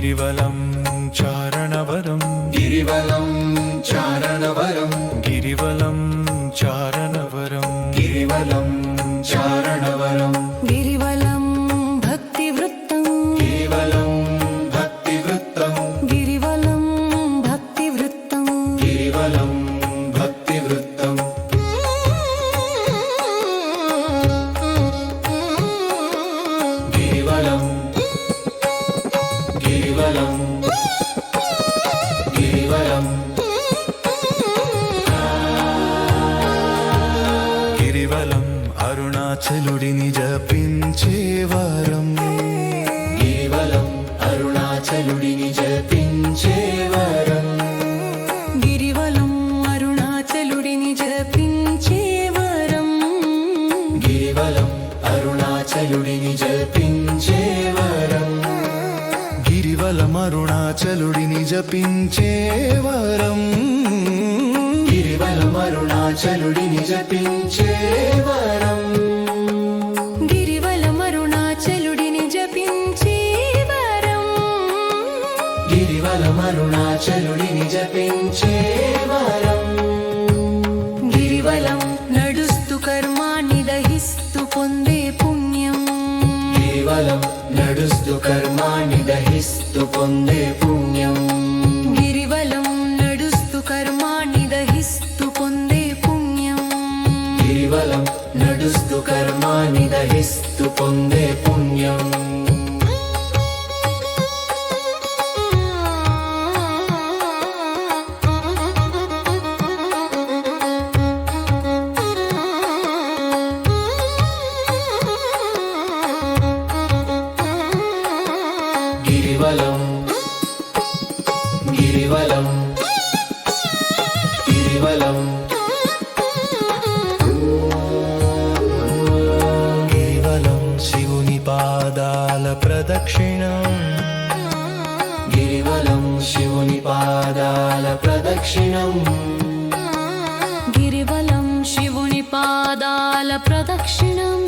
గిరివలం చారణవరం గిరివలం చారణవరం గిరివలం చారణవరం గిరివలం కేవలం గిరివలం గిరివలం అరుణాచలుడిని జపించేవా గిరివలం అరుణాచలుడిని జపించే వారం. గిరివలం అరుణాచలుడిని జపించే వరం. గిరివలం అరుణాచలుడిని జపించే వరం. గిరివలం అరుణాచలుడిని జపించే వరం. గిరివలం నడుస్తూ కర్మాన్ని దహిస్తూ పొందే పుణ్యం. కేవలం నడుస్తూ కర్మాణి దహిస్తు పొందే పుణ్యం గిరివలం నడుస్తు కర్మాణి దహిస్తు పొందే పుణ్యం గిరివలం నడుస్తు కర్మాణి దహిస్తు పొందే పుణ్యం గిరివలం గిరివలం కేవలం శివుని పాదాల ప్రదక్షిణం. గిరివలం శివుని పాదాల ప్రదక్షిణం. గిరివలం శివుని పాదాల ప్రదక్షిణం.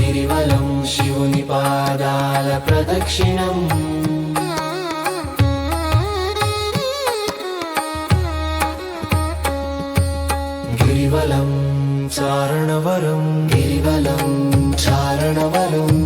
గిరివలం శివుని పాదాల ప్రదక్షిణం. சாரணவரம் கேவலம் சாரணவரம்